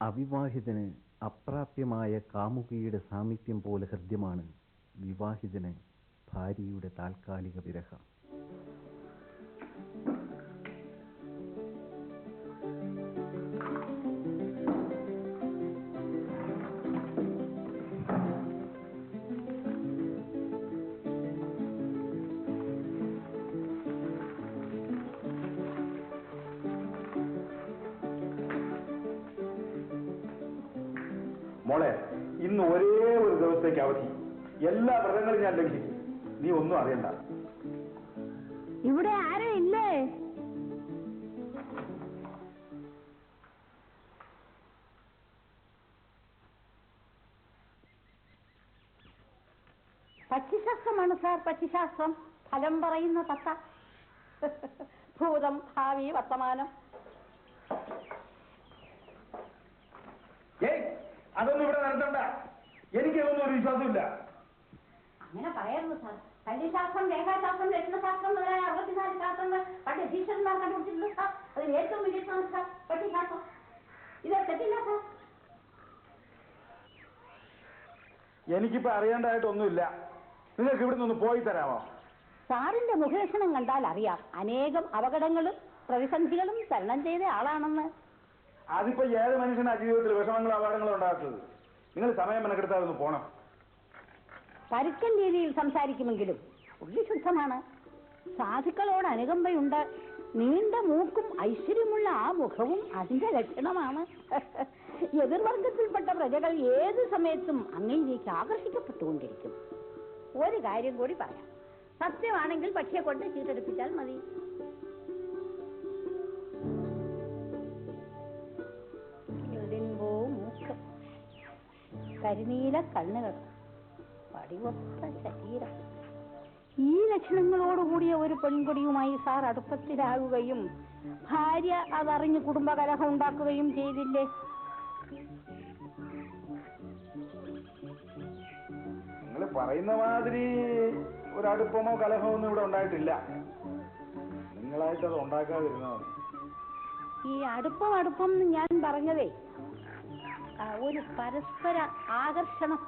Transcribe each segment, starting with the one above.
അവിവാഹിതന് അപ്രാപ്യമായ കാമുകിയുടെ സാമീപ്യം പോലെ ഹൃദ്യമാണ് വിവാഹിതന് ഭാര്യയുടെ താൽക്കാലിക വിരഹം. മോളെ ഇന്ന് ഒരേ ഒരു ദിവസത്തേക്ക് അവധി. എല്ലാ വ്രതങ്ങളും ഞാൻ ലംഘിക്കും. നീ ഒന്നും അറിയണ്ട. ഇവിടെ ആരും ഇല്ലേ? പക്ഷിശാസ്ത്രമാണ് സാർ പക്ഷിശാസ്ത്രം ഫലം പറയുന്ന തത്ത. ഭൂതം ഭാവി വർത്തമാനം ഏയ് അതൊന്നും ഇവിടെ നടത്തണ്ട. എനിക്കതൊന്നും ഒരു വിശ്വാസമില്ല അങ്ങനെ പറയരുത് സാർ. കല്യശാസ്ത്രം രേഖാശാസ്ത്രം രത്നശാസ്ത്രം മുതലായ അറുപത്തിനാല് ശാസ്ത്രങ്ങൾ പണ്ട് ടീച്ചർമാർ കണ്ടുപിടിച്ചിട്ടുണ്ട് സാർ. അതിൽ ഏറ്റവും മികച്ചതാണ് സാർ പട്ടിശാസ്ത്രം ഇത് തെറ്റില്ല സാർ. എനിക്കിപ്പോ അറിയേണ്ടതായിട്ടൊന്നുമില്ല. നിങ്ങൾക്ക് ഇവിടെ നിന്ന് പോയി തരാമോ? സാറിന്റെ മുഖേഷണം കണ്ടാൽ അറിയാം. അനേകം അപകടങ്ങളും പ്രതിസന്ധികളും തരണം ചെയ്ത ആളാണെന്ന്. അതിപ്പോ ഏത് മനുഷ്യനാ ജീവിതത്തിൽ വിഷമങ്ങളും അപകടങ്ങളും ഉണ്ടാക്കുന്നത് നിങ്ങൾ സമയം മെനക്കെടുത്താൽ ഒന്ന് പോണം. പരുക്കൻ രീതിയിൽ സംസാരിക്കുമെങ്കിലും ഉള്ളി ശുദ്ധമാണ്. സാധുക്കളോട് അനുകമ്പയുണ്ട്. നീണ്ട മൂക്കും ഐശ്വര്യമുള്ള ആ മുഖവും അതിന്റെ ലക്ഷണമാണ്. എതിർവർഗത്തിൽപ്പെട്ട പ്രജകൾ ഏത് സമയത്തും അങ്ങയിലേക്ക് ആകർഷിക്കപ്പെട്ടുകൊണ്ടിരിക്കും. ഒരു കാര്യം കൂടി പറയാം. സത്യമാണെങ്കിൽ പക്ഷിയെ കൊണ്ട് ചീട്ടെടുപ്പിച്ചാൽ മതി. കരിനീല കണ്ണുകൾ വടിവൊത്ത ശരീരം. ഈ ലക്ഷണങ്ങളോടുകൂടിയ ഒരു പെൺകുടിയുമായി സാർ അടുപ്പത്തിലാകുകയും ഭാര്യ അതറിഞ്ഞ് കുടുംബകലഹം ഉണ്ടാക്കുകയും ചെയ്തില്ലേ? നിങ്ങൾ പറയുന്ന മാതിരി ഒരടുപ്പമോ കലഹമോ ഒന്നും ഇവിടെ ഉണ്ടായിട്ടില്ല. നിങ്ങളായിട്ട് അത് ഉണ്ടാക്കാതിരുന്നാൽ ഈ അടുപ്പം അടുപ്പം ഞാൻ പറഞ്ഞതേ ഒരു പരസ്പര ആകർഷണം.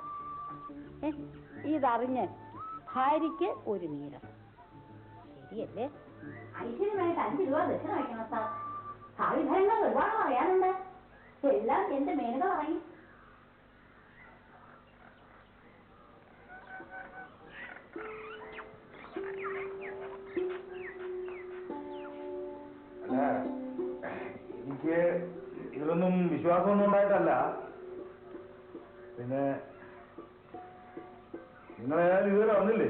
ഇതറിഞ്ഞ് ഭാര്യയ്ക്ക് ഒരു നീരം ശരിയല്ലേ? ഐശ്വര്യമായിട്ട് അഞ്ച് രൂപ ദക്ഷിണ വയ്ക്കണം സാർ. ഭാവിഫലങ്ങൾ ഒരുപാട് പറയാനുണ്ട്. എല്ലാം എന്റെ മേനക പറയും. എനിക്ക് ഇതിലൊന്നും വിശ്വാസമൊന്നും ഉണ്ടായിട്ടല്ല. പിന്നെ നിങ്ങളേതായാലും ഇതുവരെ വന്നില്ലേ?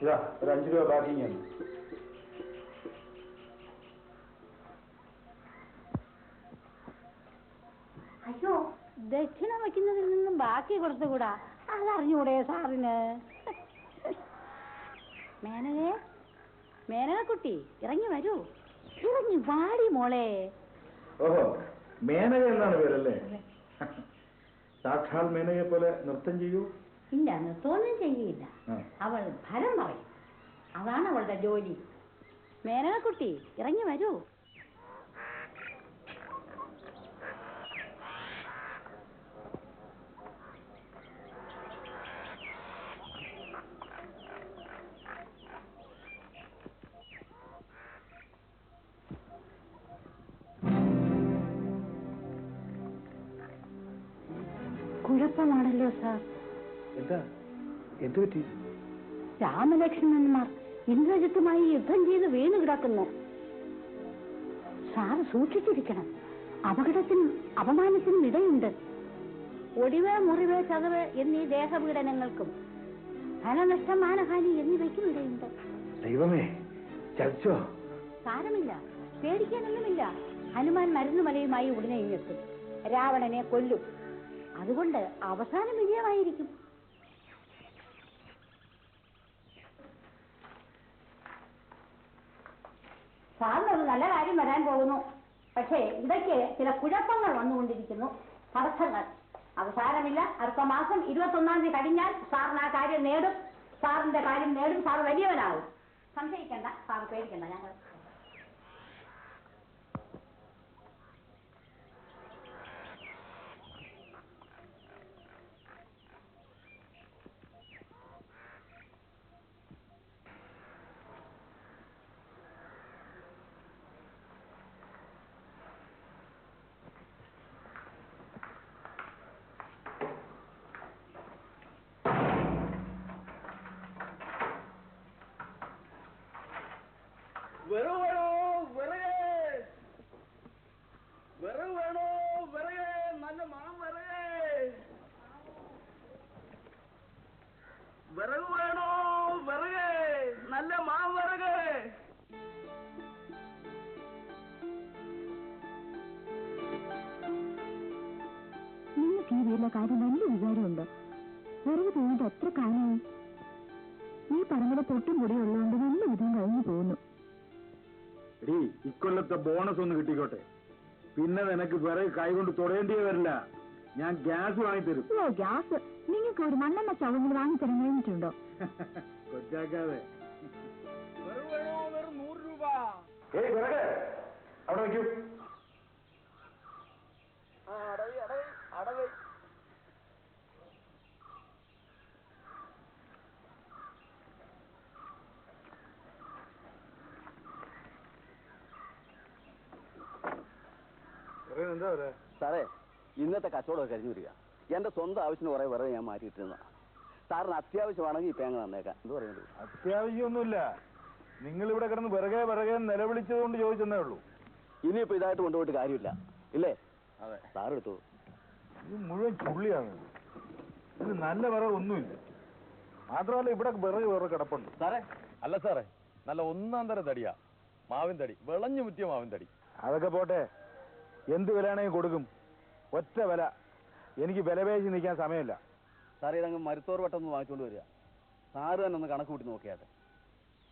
ഇതാ ഒരു അഞ്ചു രൂപ ബാക്കി ആണ്. അയ്യോ ദക്ഷിണ വയ്ക്കുന്നതിൽ നിന്നും ബാക്കി കൊടുത്തുകൂടാ? അതറിഞ്ഞൂടെ സാറിന്? മേനകേ മേനകക്കുട്ടി ഇറങ്ങി വരൂ. ഇറങ്ങി വാടി മോളെ. ഓഹോ മേനക എന്നാണ് പേരല്ലേ സാക്ഷാൽ മേനകയെ പോലെ നൃത്തം ചെയ്യൂ? ഇല്ല നൃത്തമൊന്നും ചെയ്യില്ല അവൾ ഫലം പറയും. അതാണ് അവളുടെ ജോലി. മേനകക്കുട്ടി ഇറങ്ങി വരൂ. കുഴപ്പമാണല്ലോ സാർ? എന്താ? എന്തു പറ്റി? രാമലക്ഷ്മണന്മാർ ഇന്ദ്രജിത്തുമായി യുദ്ധം ചെയ്ത് വീണു കിടക്കുന്നു. സാർ സൂക്ഷിച്ചിരിക്കണം. അപകടത്തിനും അപമാനത്തിനും ഇടയുണ്ട്. ഒടിവ് മുറിവ് ചതവ് എന്നീ ദേഹപീഡനങ്ങൾക്കും ധനനഷ്ടം മാനഹാനി എന്നിവയ്ക്കും ഇടയുണ്ട്. ദൈവമേ ചതിച്ചോ? സാരമില്ല. പേടിക്കാനൊന്നുമില്ല. ഹനുമാൻ മരുന്നുമലയുമായി ഉടനെ ഇങ്ങെത്തും. രാവണനെ കൊല്ലും. അതുകൊണ്ട് അവസാനം വിജയമായിരിക്കും. സാറിനൊരു നല്ല കാര്യം വരാൻ പോകുന്നു. പക്ഷേ ഇടയ്ക്ക് ചില കുഴപ്പങ്ങൾ വന്നുകൊണ്ടിരിക്കുന്നു. തടസ്സങ്ങൾ. അത് സാരമില്ല അടുത്ത മാസം ഇരുപത്തൊന്നാം തീയതി കഴിഞ്ഞാൽ സാറിന് ആ കാര്യം നേടും. സാറിന്റെ കാര്യം നേടും. സാർ വലിയവനാകും. സംശയിക്കണ്ട. സാർ പേടിക്കണ്ട. ഞങ്ങൾ വീട്ടിലെ കാര്യം വലിയ വിചാരമുണ്ട്. വരവ് തോന്നിട്ട് എത്ര കാലമായി? ഈ പറമ്പിലെ പൊട്ടും കൂടി ഉള്ളതുകൊണ്ട് നല്ല വിധം കഴിഞ്ഞു പോകുന്നു. ഇക്കൊല്ലത്തെ ബോണസ് ഒന്ന് കിട്ടിക്കോട്ടെ. പിന്നെ നിനക്ക് വിറക് കൈകൊണ്ട് തൊടേണ്ടി വരില്ല. ഞാൻ ഗ്യാസ് വാങ്ങിത്തരും. ഓ ഗ്യാസ്. നിങ്ങൾക്ക് ഒരു മണ്ണെണ്ണ ചവങ്ങൾ വാങ്ങിത്തരാൻ കഴിഞ്ഞിട്ടുണ്ടോ? കൊച്ചാക്കാതെ. ഏയ് വിറക് അവിടെ വയ്ക്കൂ. എന്താ പറയാ സാറേ ഇന്നത്തെ കച്ചവടമൊക്കെ കഴിഞ്ഞു വരിക എന്റെ സ്വന്തം ആവശ്യത്തിന് കുറെ വെറുതെ ഞാൻ മാറ്റിയിട്ടിരുന്ന സാറിന് അത്യാവശ്യമാണെങ്കിൽ ഈ തേങ്ങ തന്നേക്കാം. എന്ത് പറയുന്നത്? അത്യാവശ്യമൊന്നുമില്ല. നിങ്ങൾ ഇവിടെ കിടന്ന് വിറകെ വിറകെ നിലവിളിച്ചതുകൊണ്ട് ചോദിച്ചെന്നേ ഉള്ളൂ. ഇനിയിപ്പോ ഇതായിട്ട് കൊണ്ടുപോയിട്ട് കാര്യമില്ല. ഇല്ലേ? അതെ. സാർ എടുത്തു. ഇത് മുഴുവൻ ചുള്ളിയാണ്. ഇത് നല്ല വിറക് ഒന്നുമില്ല മാത്രമല്ല ഇവിടെ വിറക് വേറെ കിടപ്പുണ്ട്. സാറേ? അല്ല സാറേ നല്ല ഒന്നാം തരം തടിയാ. മാവിൻ തടി. വിളഞ്ഞു മുറ്റിയ മാവിൻ തടി. അതൊക്കെ പോട്ടെ. എന്ത് വിലയാണെങ്കിൽ കൊടുക്കും. ഒറ്റ വില. എനിക്ക് വില പേശി നിൽക്കാൻ സമയമില്ല. സാറേ ഇതങ്ങ് മരുത്തോർ വട്ടം വാങ്ങിച്ചുകൊണ്ട് വരിക. സാറ് തന്നെ ഒന്ന് കണക്ക് കൂട്ടി നോക്കിയാട്ടെ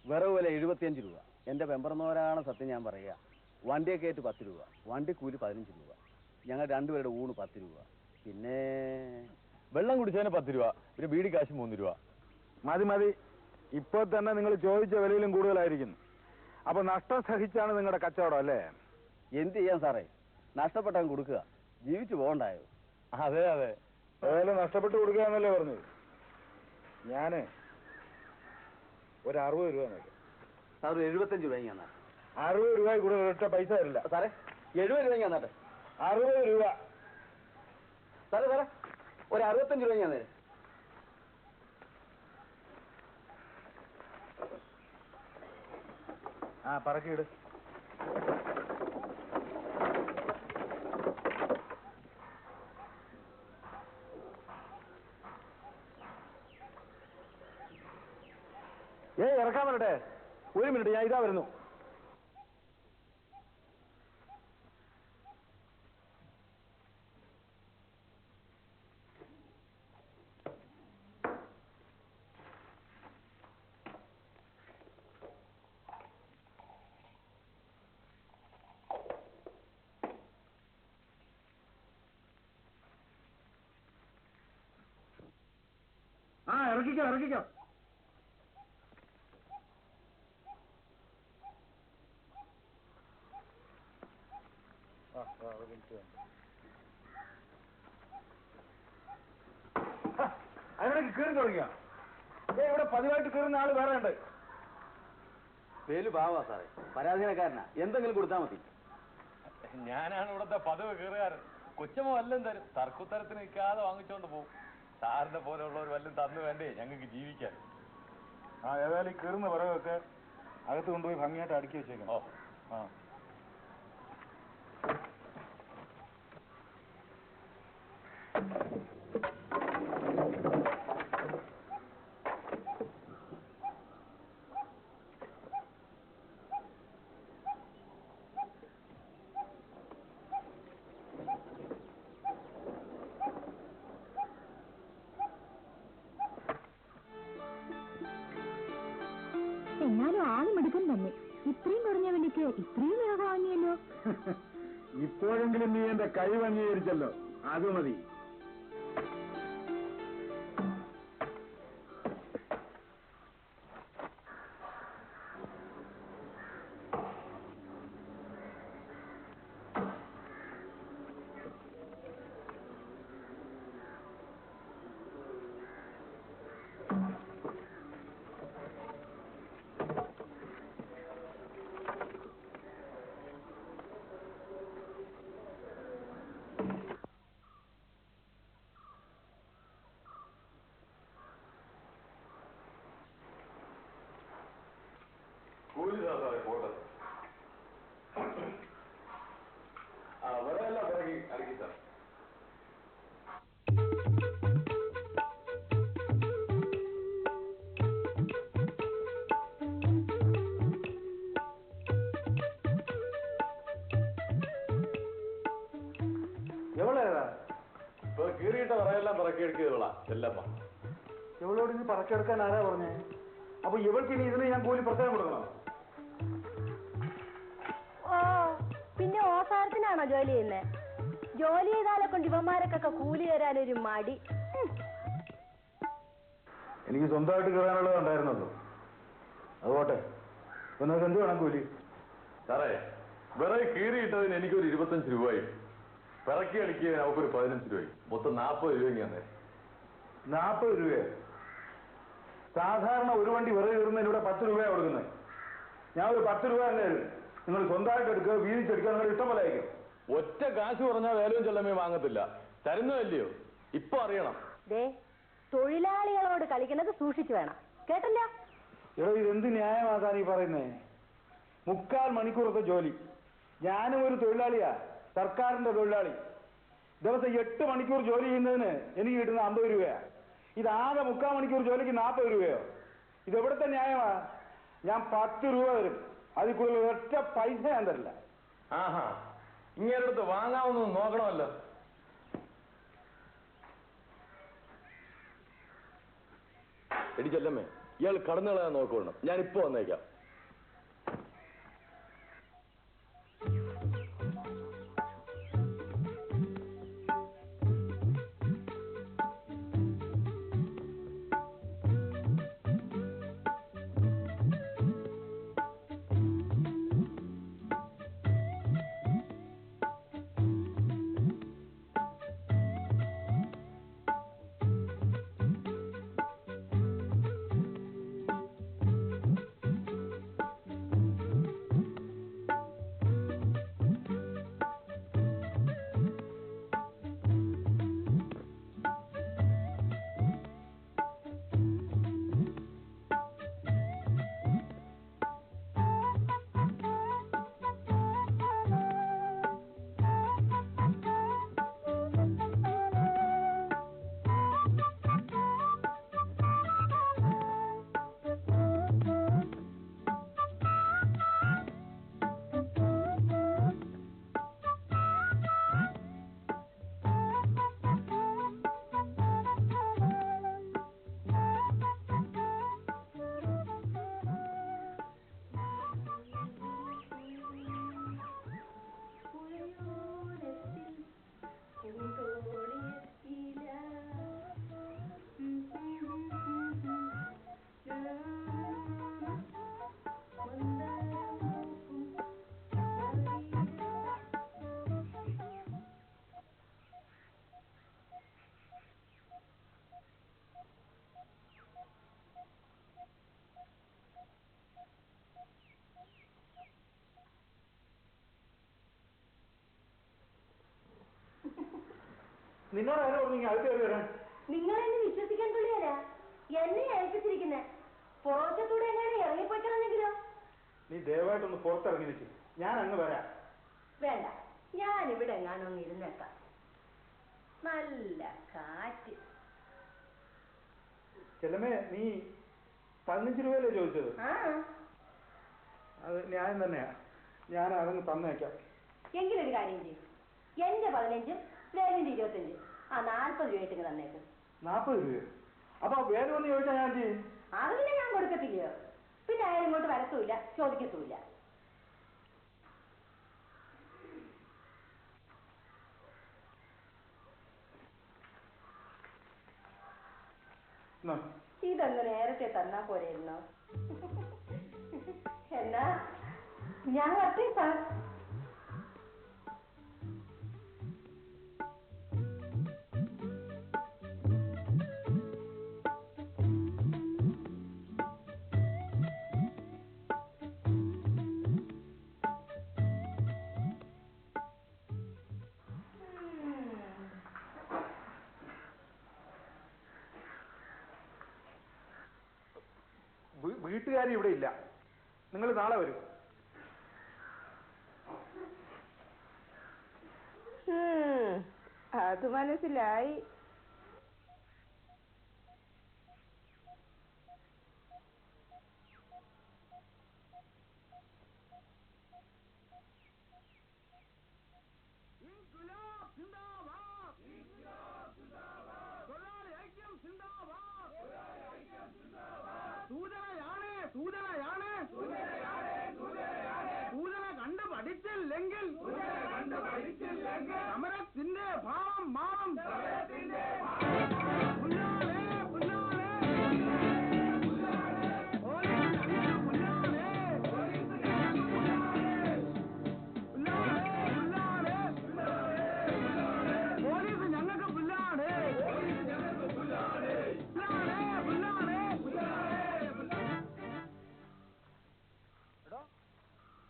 വിറവ് വില എഴുപത്തിയഞ്ച് രൂപ. എന്റെ പെമ്പറന്നവരാണ് സത്യം ഞാൻ പറയുക. വണ്ടിയൊക്കെ ആയിട്ട് പത്ത് രൂപ. വണ്ടി കൂലി പതിനഞ്ച് രൂപ. ഞങ്ങൾ രണ്ടുപേരുടെ ഊണ് പത്ത് രൂപ. പിന്നെ വെള്ളം കുടിച്ചതിന് പത്ത് രൂപ. പിന്നെ ബീഡി കാശ് മൂന്ന് രൂപ. മതി മതി. ഇപ്പോൾ തന്നെ നിങ്ങൾ ചോദിച്ച വിലയിലും കൂടുതലായിരിക്കുന്നു അപ്പോൾ നഷ്ടം സഹിച്ചാണ് നിങ്ങളുടെ കച്ചവടം അല്ലേ? എന്ത് ചെയ്യാൻ സാറേ? നഷ്ടപ്പെട്ടങ്ങ് കൊടുക്കുക. ജീവിച്ചു പോകണ്ടായോ? അതെ അതെ. ഏതായാലും നഷ്ടപ്പെട്ട് കൊടുക്കുക എന്നല്ലേ പറഞ്ഞു ഞാൻ ഒരു അറുപത് രൂപ നോക്കാം സാർ എഴുപത്തഞ്ച് രൂപ ഞാൻ അറുപത് രൂപ കൂടെ ഒരൊറ്റ പൈസ തരില്ല. സാറേ എഴുപത് രൂപ ഞാൻ അറുപത് രൂപ. സാറേ സാറേ ഒരു അറുപത്തഞ്ച് രൂപ ഞാൻ തരാം? ആ പറക്കിയിട് ഏയ് ഇറക്കാൻ വരട്ടെ. ഒരു മിനിറ്റ് ഞാൻ ഇതാ വരുന്നു. ആ ഇറക്കിക്കോ ഇറക്കിക്കോ അതിനിടയ്ക്ക് കയറി തുടങ്ങിയ ഏ ഇവിടെ പതിവായിട്ട് കയറുന്ന ആൾ വേറെ ഉണ്ട്. പേര് പാവാ സാറേ. പരാധീനക്കാരനാ. എന്തെങ്കിലും കൊടുത്താൽ മതി. ഞാനാണ് ഇവിടുത്തെ പതിവ് കീറുകാരൻ കൊച്ചമ്മ വല്ലതും തരും. തർക്കുത്തരത്തിന് നിൽക്കാതെ വാങ്ങിച്ചോണ്ട് പോകും സാറിന്റെ പോലെയുള്ളവർ വല്ലതും തന്നു വേണ്ടേ? ഞങ്ങൾക്ക് ജീവിക്കാൻ. ആ ഏതായാലും ഈ കയറുന്ന വിറകൊക്കെ അകത്ത് കൊണ്ടുപോയി ഭംഗിയായിട്ട് അടുക്കി വെച്ചേക്കണം. ഓ. ആ. കഴിവ് അംഗീകരിച്ചല്ലോ. അത് മതി. കൂലി സാറേ പോട്ടെ ആ വിറകല്ല പിറകി അടുക്കി സാർ എവളേതാ ഇപ്പൊ കീറിയിട്ട വിറകെല്ലാം പിറക്കിയെടുക്കുക ഇവളാ ചെല്ലമ്മ ഇവളോട് ഇത് പറക്കെടുക്കാൻ ആരാ പറഞ്ഞേ അപ്പൊ ഇവൾക്ക് ഇനി ഇതിന് ഞാൻ കൂലി പ്രത്യേകം കൊടുക്കണം ഓസാരത്തിനാണോ ജോലി ചെയ്യുന്നത് ജോലി ചെയ്താലെ കൊണ്ട് ഇവന്മാരൊക്കെ കൂലി തരാനൊരു മടി. എനിക്ക് സ്വന്തമായിട്ട് കയറാനുള്ളത് ഉണ്ടായിരുന്നല്ലോ. അതുപോട്ടെ ഇപ്പൊ എന്ത് വേണം കൂലി? സാറേ വിറക് കീറിയിട്ടതിന് എനിക്കൊരു ഇരുപത്തഞ്ച് രൂപയായി പിറക്കി അടിക്കുക അവക്കൊരു പതിനഞ്ച് രൂപയായി മൊത്തം നാൽപ്പത് രൂപയ്ക്ക് തന്നെ. നാൽപ്പത് രൂപയോ? സാധാരണ ഒരു വണ്ടി വിറക് കയറുന്നതിന് ഇവിടെ പത്ത് രൂപയാണ് കൊടുക്കുന്നത്. ഞാൻ ഒരു പത്ത് രൂപ തന്നെ നിങ്ങൾ സ്വന്തമായിട്ട് എടുക്കുക വീതിച്ചെടുക്കുക നിങ്ങൾ ഇഷ്ടം പോലെ അയക്കും ഒറ്റ കാശ് പറഞ്ഞാൽ വേലയും ചെല്ലമ്മയും വാങ്ങത്തില്ല. തരുന്നതല്ലയോ? ഇപ്പൊ അറിയണം. ദേ തൊഴിലാളികളോട് കളിക്കുന്നത് സൂക്ഷിച്ചു വേണം. കേട്ടല്ല? എടോ ഇതെന്ത് ന്യായമാതാണ് ഈ പറയുന്നേ? മുക്കാൽ മണിക്കൂറത്തെ ജോലി. ഞാനും ഒരു തൊഴിലാളിയാ സർക്കാരിന്റെ തൊഴിലാളി. ദിവസം എട്ട് മണിക്കൂർ ജോലി ചെയ്യുന്നതിന് എനിക്ക് കിട്ടുന്ന അമ്പത് രൂപയാ. ഇതാകെ മുക്കാൽ മണിക്കൂർ ജോലിക്ക് നാൽപ്പത് രൂപയോ? ഇത് എവിടുത്തെ ന്യായമാ? ഞാൻ പത്ത് രൂപ തരും. അതിൽ കൂടുതൽ ഒറ്റ പൈസ ഞാൻ തരില്ല. ആഹാ. ഇങ്ങേരടുത്ത് വാങ്ങാമെന്ന് നോക്കണമല്ലോ. എടിച്ചല്ലമ്മേ ഇയാൾ കടന്നു കളയാൻ നോക്കണം ഞാൻ ഇപ്പൊ വന്നേക്കാം. നിന്നോട് ആരോ പറഞ്ഞു അത് കയറി വരാൻ നിങ്ങളെന്നെ വിശ്വസിക്കാൻ തുള്ളിയല്ല എന്നെ ഏൽപ്പിച്ചിരിക്കുന്നെ പുറവശത്തൂടെ എങ്ങനെ ഇറങ്ങിപ്പോയിട്ടാണെങ്കിലോ? നീ ദയവായിട്ടൊന്ന് പുറത്തിറങ്ങി നിൽക്കും ഞാൻ അങ്ങ് വരാം. വേണ്ട. ഞാൻ ഇവിടെ എങ്ങാനൊന്ന് ഇരുന്നേക്കാം. നല്ല കാറ്റ്. ചെല്ലമ്മേ നീ പതിനഞ്ച് രൂപയല്ലേ ചോദിച്ചത്? ആ. അത് ന്യായം തന്നെയാ. ഞാൻ അതങ്ങ് തന്നേക്കാം. എങ്കിലൊരു കാര്യം ചെയ്യും. എന്റെ പതിനഞ്ചും വേലിന്റെ ഇരുപത്തഞ്ചും. ആ നാൽപ്പത് രൂപയായിട്ട് തന്നേക്ക്. നാൽപ്പത് രൂപയോ? അപ്പൊ വേറെ ഒന്ന് ചോദിച്ചാൽ ഞാൻ എന്ത് ചെയ്യും? അത് പിന്നെ ഞാൻ കൊടുക്കത്തില്ലയോ? പിന്നെ അയാൾ ഇങ്ങോട്ട് വരത്തുമില്ല ചോദിക്കത്തുമില്ല. ഇതങ്ങ് നേരത്തെ തന്നാ പോരായിരുന്നോ എന്നാ ഞാൻ വരട്ടെ സാർ. വീ- ഇവിടെ ഇല്ല. നിങ്ങൾ നാളെ വരും. അത് മനസ്സിലായി. ഞങ്ങൾക്ക് സമരത്തിന്റെ ഭാവം മാറും.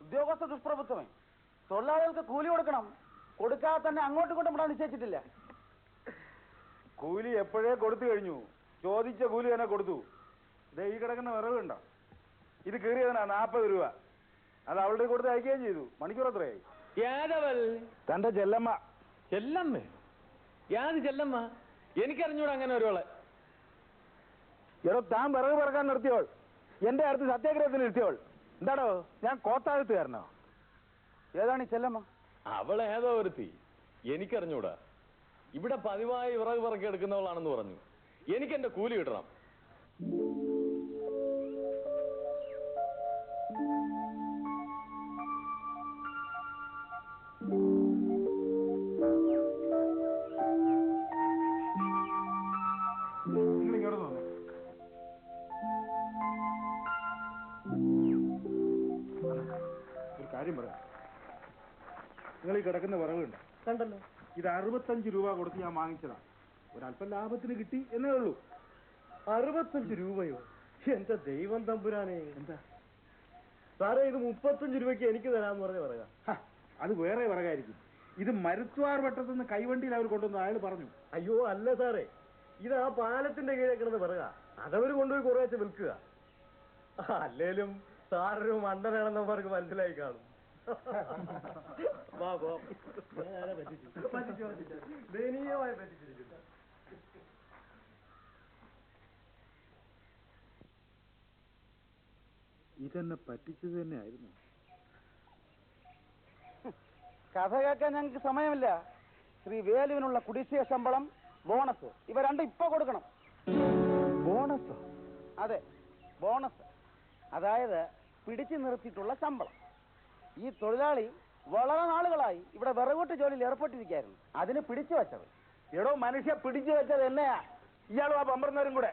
ഉദ്യോഗസ്ഥ ദുഷ്പ്രഭുത്വമേ. തൊഴിലാളികൾക്ക് കൂലി കൊടുക്കണം. കൊടുക്കാതെ തന്നെ അങ്ങോട്ടും ഇങ്ങോട്ടും ഇവിടെ നിശ്ചയിച്ചിട്ടില്ല. കൂലി എപ്പോഴേ കൊടുത്തു കഴിഞ്ഞു? ചോദിച്ച കൂലി തന്നെ കൊടുത്തു. ദേ ഈ കിടക്കുന്ന വിറവ് ഉണ്ടോ ഇത് കീറിയതിനാ നാൽപ്പത് രൂപ. അത് അവളുടെ കൊടുത്ത് അയക്കുകയും ചെയ്തു. മണിക്കൂർ എത്രയായി? ഏതവൾ തന്റെ ചെല്ലമ്മ. ചെല്ലമ്മ? യാത് ചെല്ലമ്മ? എനിക്കറിഞ്ഞൂടാ അങ്ങനെ ഒരാളെ. എടോ താൻ വിറവ് പറക്കാൻ നിർത്തിയോൾ എന്റെ അടുത്ത് സത്യാഗ്രഹത്തിന് നിർത്തിയോൾ എന്താടോ ഞാൻ കോത്താഴത്തുകാരനോ? ഏതാണ് ഈ ചെല്ലമ്മ? അവൾ ഏതോ ഒരുത്തി. എനിക്കറിഞ്ഞൂടാ. ഇവിടെ പതിവായി വിറക് പറക്കി എടുക്കുന്നവളാണെന്ന് പറഞ്ഞു. എനിക്ക് എന്റെ കൂലി കിട്ടണം. ഒരു കാര്യം പറയാം. നിങ്ങൾ ഈ കിടക്കുന്ന വിറകുണ്ട്. കണ്ടല്ലോ. ഇത് അറുപത്തഞ്ച് രൂപ കൊടുത്ത് ഞാൻ വാങ്ങിച്ചതാ. ഒരല്പം ലാഭത്തിന് കിട്ടി എന്നേ ഉള്ളൂ. അറുപത്തഞ്ച് രൂപയോ? എന്റെ ദൈവം തമ്പുരാനെ. എന്താ? സാറേ ഇത് മുപ്പത്തഞ്ച് രൂപയ്ക്ക് എനിക്ക് തരാന്ന് പറഞ്ഞ പറയാ അത് വേറെ വിറകായിരിക്കും. ഇത് മരുത്വാർ വട്ടത്തുനിന്ന് കൈവണ്ടിയിൽ അവർ കൊണ്ടുവന്നു അയാൾ പറഞ്ഞു. അയ്യോ അല്ല സാറേ. ഇത് ആ പാലത്തിന്റെ കീഴെ കിടന്ന് വിറക. അതവര് കൊണ്ടുപോയി കുറേശ്ശെ വിൽക്കുക. അല്ലേലും സാറൊരു മണ്ടനാണെന്ന് അവർക്ക് മനസ്സിലായി കാണും. ഞാനാരെ പറ്റിച്ചു. പറ്റിച്ചു. ദയനീയമായി പറ്റിച്ചിരിക്കുന്നു ഇതെന്നെ പറ്റിച്ചത് തന്നെ ആയിരുന്നു കഥ കേൾക്കാൻ ഞങ്ങൾക്ക് സമയമില്ല ശ്രീ വേലുവിനുള്ള കുടിശ്ശിക ശമ്പളം ബോണസ് ഇവ രണ്ടും ഇപ്പൊ കൊടുക്കണം ബോണസ് അതെ ബോണസ് അതായത് പിടിച്ചു നിർത്തിയിട്ടുള്ള ശമ്പളം ഈ തൊഴിലാളി വളരെ നാളുകളായി ഇവിടെ വിറകോട്ട് ജോലിയിൽ ഏർപ്പെട്ടിരിക്കുകയായിരുന്നു. അതിന് പിടിച്ചു വെച്ചത്. എടോ മനുഷ്യ പിടിച്ചു വെച്ചത് എന്നെയാ. ഇയാളും ആ പമ്പർന്നവരും കൂടെ.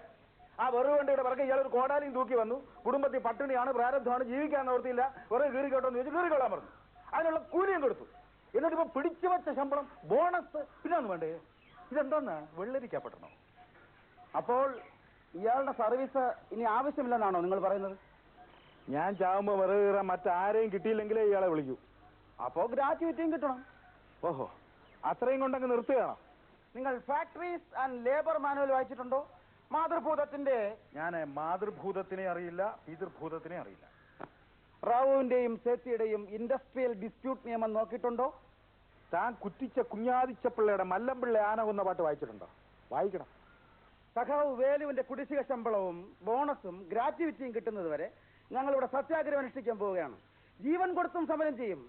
ആ വെറു കൊണ്ട് ഇവിടെ ഇയാൾ ഒരു കോടാലിയും തൂക്കി വന്നു. കുടുംബത്തിൽ പട്ടിണിയാണ് പ്രാരബ്ധമാണ് ജീവിക്കാൻ നിവർത്തിയില്ല വെറുതെ കേട്ടോ എന്ന് ചോദിച്ചു കീറിക്കൊള്ളാൻ പറഞ്ഞു. അതിനുള്ള കൂലിയും കൊടുത്തു. എന്നിട്ട് ഇപ്പൊ പിടിച്ചു വെച്ച ശമ്പളം ബോണസ് പിന്നാണ് വേണ്ടേ? ഇതെന്താന്ന്? വെള്ളരിക്കപ്പെടണോ അപ്പോൾ ഇയാളുടെ സർവീസ് ഇനി ആവശ്യമില്ലെന്നാണോ നിങ്ങൾ പറയുന്നത്? ഞാൻ ചാവുമ്പോ വെറുതെ കീറാൻ മറ്റാരെയും കിട്ടിയില്ലെങ്കിലേ ഇയാളെ വിളിക്കൂ. അപ്പോ ഗ്രാറ്റുവിറ്റിയും കിട്ടണം. ഓഹോ അത്രയും കൊണ്ടങ്ങ് നിർത്തുകയാണോ? നിങ്ങൾ ഫാക്ടറീസ് ആൻഡ് ലേബർ മാനുവൽ വായിച്ചിട്ടുണ്ടോ? മാതൃഭൂതത്തിന്റെ ഞാൻ മാതൃഭൂതത്തിനെ അറിയില്ല പിതൃഭൂതത്തിനെ അറിയില്ല. റാവുവിന്റെയും സേത്തിയുടെയും ഇൻഡസ്ട്രിയൽ ഡിസ്പ്യൂട്ട് നിയമം നോക്കിയിട്ടുണ്ടോ? താൻ കുറ്റിച്ച കുഞ്ഞാദിച്ച പിള്ളയുടെ മല്ലംപിള്ള ആന കൊന്ന പാട്ട് വായിച്ചിട്ടുണ്ടോ? വായിക്കണം. സഖാവ് വേലുവിന്റെ കുടിശ്ശിക ശമ്പളവും ബോണസും ഗ്രാറ്റുവിറ്റിയും കിട്ടുന്നത് വരെ ഞങ്ങളിവിടെ സത്യാഗ്രഹം അനുഷ്ഠിക്കാൻ പോവുകയാണ്. ജീവൻ കൊടുത്തും സമരം ചെയ്യും.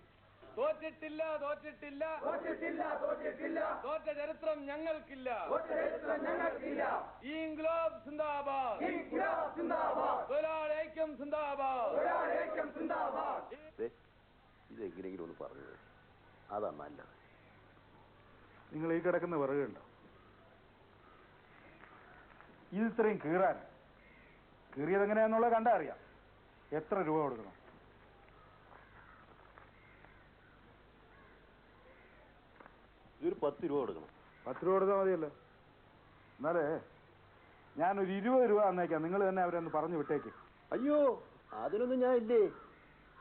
തോറ്റിട്ടില്ല തോറ്റിട്ടില്ല. തോറ്റിട്ടില്ല തോറ്റിട്ടില്ല. തോറ്റ ചരിത്രം ഞങ്ങൾക്കില്ല. ഈ ഇംഗ്ലോബ് സിന്ദാബാദ്. ഐക്യം സിന്ദാബാദ്. ഇതെങ്ങനെയെങ്കിലും ഒന്ന് പറഞ്ഞു അതാ നല്ലത്. നിങ്ങൾ ഈ കിടക്കുന്ന വിറകുണ്ടോ ഇത് ഇത്രയും കീറാൻ. കീറിയത് എങ്ങനെയാന്നുള്ളത് കണ്ടാ അറിയാം എത്ര രൂപ കൊടുക്കണം? ഇതൊരു പത്ത് രൂപ കൊടുക്കണം. പത്ത് രൂപ കൊടുത്താൽ മതിയല്ലോ. എന്നാലേ ഞാനൊരു ഇരുപത് രൂപ തന്നേക്കാം. നിങ്ങൾ തന്നെ അവരെ ഒന്ന് പറഞ്ഞു വിട്ടേക്ക്. അയ്യോ അതിനൊന്നും ഞാൻ ഇല്ലേ?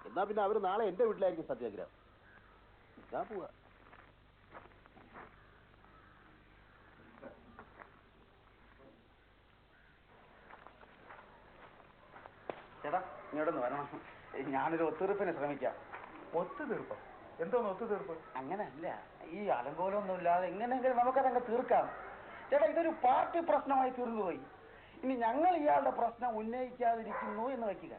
എന്നാ പിന്നെ അവർ നാളെ എന്റെ വീട്ടിലായിരിക്കും സത്യാഗ്രഹം. ഞാൻ പോവാ. ചേട്ടാ ഇങ്ങോട്ടൊന്ന് വരണം. ഞാനൊരു ഒത്തുതീർപ്പിന് ശ്രമിക്കാം. ഒത്തുതീർപ്പ്? എന്തോന്ന് ഒത്തുതീർപ്പ്? അങ്ങനല്ല ഈ അലങ്കോലമൊന്നും ഇല്ലാതെ എങ്ങനെയെങ്കിലും നമുക്കതങ്ങ് തീർക്കാം. ചേട്ടാ ഇതൊരു പാർട്ടി പ്രശ്നമായി തീർന്നുപോയി. ഇനി ഞങ്ങൾ ഇയാളുടെ പ്രശ്നം ഉന്നയിക്കാതിരിക്കുന്നു എന്ന് വയ്ക്കുക.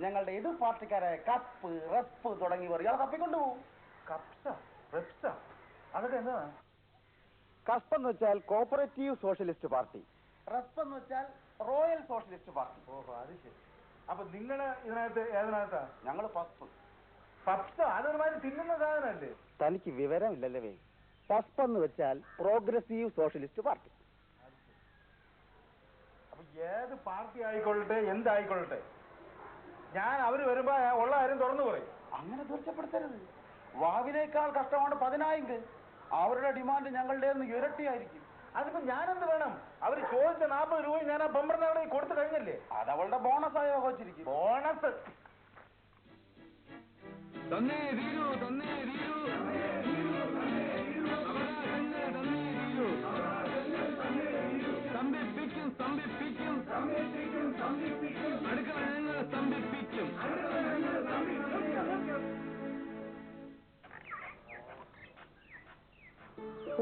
ഞങ്ങളുടെ എതിർ പാർട്ടിക്കാരായ കപ്പ് റെപ്പ് തുടങ്ങിയവർ ഇയാളെ തപ്പിക്കൊണ്ടുപോകും. കപ്സ? റെപ്സ? അതൊക്കെ എന്താണ്? കസ്പ് എന്ന് വെച്ചാൽ കോപ്പറേറ്റീവ് സോഷ്യലിസ്റ്റ് പാർട്ടി. റെപ്പ് എന്ന് വെച്ചാൽ റോയൽ സോഷ്യലിസ്റ്റ് പാർട്ടി. ഓഹോ അത് ശരി. അപ്പൊ നിങ്ങൾ ഇതിനകത്ത് ഏതിനകത്താ? ഞങ്ങൾ പസ്പ്. പപ്സ് അതൊരുമാതിരി തിന്നുന്ന സാധനമല്ലേ? തനിക്ക് വിവരമില്ലല്ലേ വേ. പസ്പ് എന്ന് വെച്ചാൽ പ്രോഗ്രസീവ് സോഷ്യലിസ്റ്റ് പാർട്ടി. അപ്പൊ ഏത് പാർട്ടി ആയിക്കൊള്ളട്ടെ എന്തായിക്കൊള്ളട്ടെ? ഞാൻ അവർ വരുമ്പോ ഉള്ള കാര്യം തുറന്നു പറയും. അങ്ങനെ തീർച്ചപ്പെടുത്തരുത് വാവിനേക്കാൾ കഷ്ടമാണ് പതിനായിരം. അവരുടെ ഡിമാൻഡ് ഞങ്ങളുടെ ഇരട്ടിയായിരിക്കും. അതിപ്പോ ഞാനെന്ത് വേണം? അവർ ചോദിച്ച നാൽപ്പത് രൂപയും ഞാൻ ആ ബമ്പറിന്റെ അവിടെ കൊടുത്തു കഴിഞ്ഞല്ലേ? അത് അവളുടെ ബോണസ് ആയോ വെച്ചിരിക്കും. ബോണസ് തന്നേ സ്തംഭിപ്പിക്കും അടുക്കള ഞങ്ങൾ സ്തംഭിപ്പിക്കും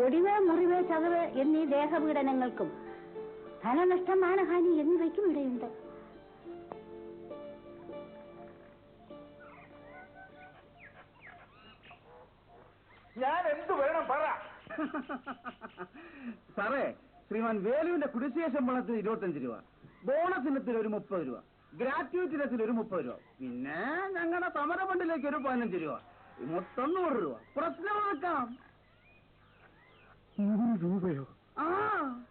ഒടിവ് മുറിവ് ചതവ് എന്നീ ദേഹപീഡനങ്ങൾക്കും ധനനഷ്ടം മാനഹാനി എന്നിവയ്ക്കും ഇടയുണ്ട്. ഞാൻ എന്ത് വേണം പറ. സാറേ ശ്രീമാൻ വേലുവിന്റെ കുടിശ്ശിക ശമ്പളത്തിന് ഇരുപത്തഞ്ച് രൂപ ബോണസ് ഇനത്തിൽ ഒരു മുപ്പത് രൂപ ഗ്രാറ്റ്യൂറ്റി ഇനത്തിൽ ഒരു മുപ്പത് രൂപ പിന്നെ ഞങ്ങളുടെ സമര ഫണ്ടിലേക്ക് ഒരു പതിനഞ്ച് രൂപ മൊത്തം നൂറ് രൂപ. പ്രശ്നം വെക്കാം നൂറ് രൂപയോ ആ സാരമില്ല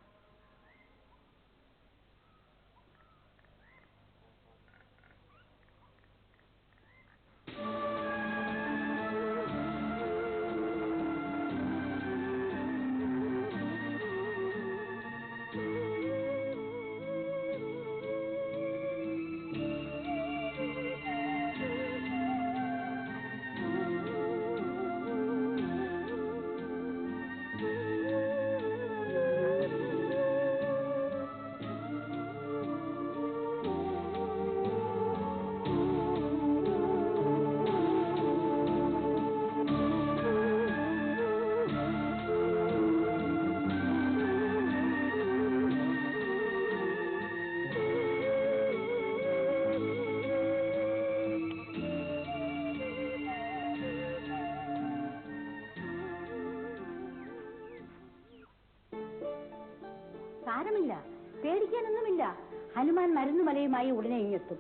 ഹനുമാൻ മരുന്നുമലയുമായി ഉടനെ ഇങ്ങെത്തും.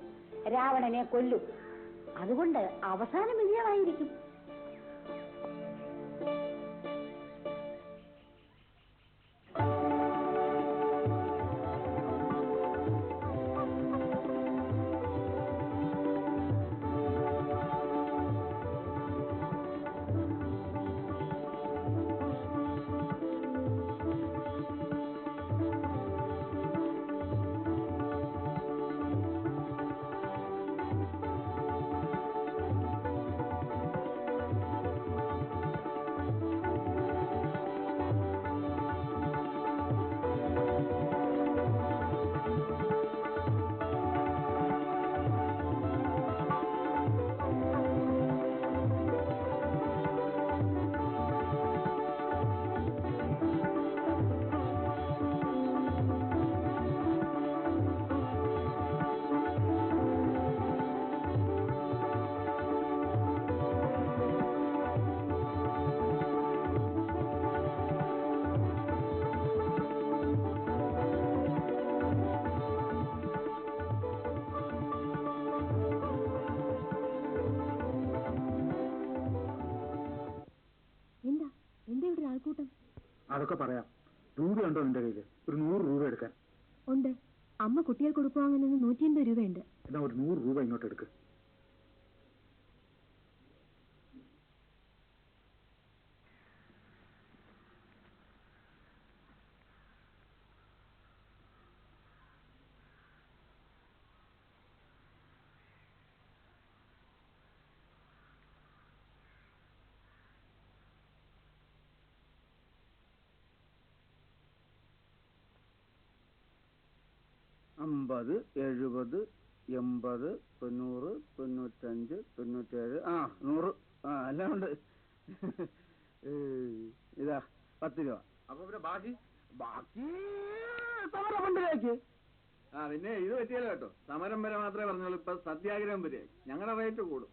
രാവണനെ കൊല്ലും. അതുകൊണ്ട് അവസാനം വിജയമായിരിക്കും. അതൊക്കെ പറയാം. രൂപയുണ്ടോ നിന്റെ കയ്യിൽ ഒരു നൂറ് രൂപ എടുക്കാൻ. ഉണ്ട്. അമ്മ കുട്ടികൾ കൊടുക്കുവാങ്ങനെ നൂറ്റി അൻപത് രൂപയുണ്ട്. എന്നാ ഒരു നൂറ് രൂപ ഇങ്ങോട്ട് എടുക്ക്. അമ്പത് എഴുപത് എൺപത് തൊണ്ണൂറ് തൊണ്ണൂറ്റഞ്ച് തൊണ്ണൂറ്റേഴ്. ആ നൂറ്. ആ എല്ലാം ഉണ്ട്. ഇതാ പത്ത് രൂപ. അപ്പൊ പിന്നെ ബാക്കി ബാക്കി സമരം ഫണ്ടിലേക്ക് ആ പിന്നെ ഇത് പറ്റിയല്ലോ കേട്ടോ. സമരം വരെ മാത്രമേ പറഞ്ഞോളൂ ഇപ്പൊ സത്യാഗ്രഹം വരെ. ഞങ്ങളുടെ റേറ്റ് കൂടും.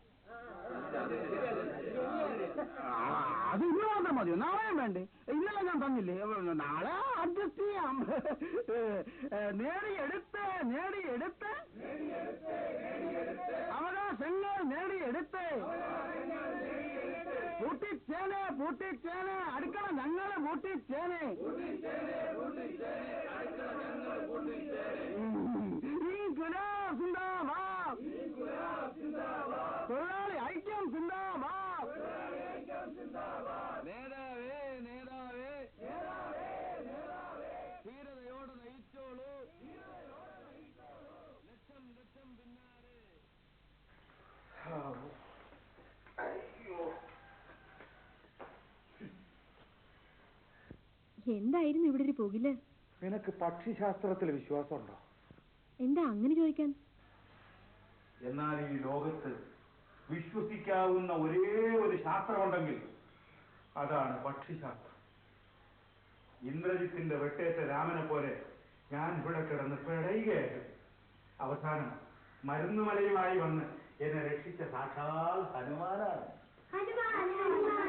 അത് ഇന്ന് മാത്രം മതിയോ നാളെയും വേണ്ടേ ഇന്നലെ ഞാൻ തന്നില്ലേ ഏ, നാളെ അഡ്ജസ്റ്റ് ചെയ്യാം ഏ, ഏ, നേടിയെടുത്ത് നേടിയെടുത്ത് അവകാശങ്ങൾ നേടിയെടുത്ത് പൂട്ടിച്ചേനെ പൂട്ടിച്ചേനെ അടുക്കള ഞങ്ങൾ പൂട്ടിച്ചേനെ ഇൻകുലാബ് സിന്ദാബാദ് തൊഴിലാളി ഐക്യം സിന്ദാബാദ് എന്തായിരുന്നു ഇവിടെ ഒരു പോകില്ല നിനക്ക് പക്ഷിശാസ്ത്രത്തിൽ വിശ്വാസമുണ്ടോ? എന്താ അങ്ങനെ ചോദിക്കാൻ? എന്നാൽ ഈ ലോകത്ത് വിശ്വസിക്കാവുന്ന ഒരേ ഒരു ശാസ്ത്രമുണ്ടെങ്കിൽ അതാണ് പക്ഷിശാസ്ത്രം. ഇന്ദ്രജിത്തിന്റെ വെട്ടേറ്റ രാമനെ പോലെ ഞാൻ ഇവിടെ കിടന്ന് പിടയുകയായിരുന്നു. അവസാനം മരുന്നുമലയുമായി വന്ന് എന്നെ രക്ഷിച്ച സാക്ഷാൽ ഹനുമാനാണ്. ഹനുമാൻ.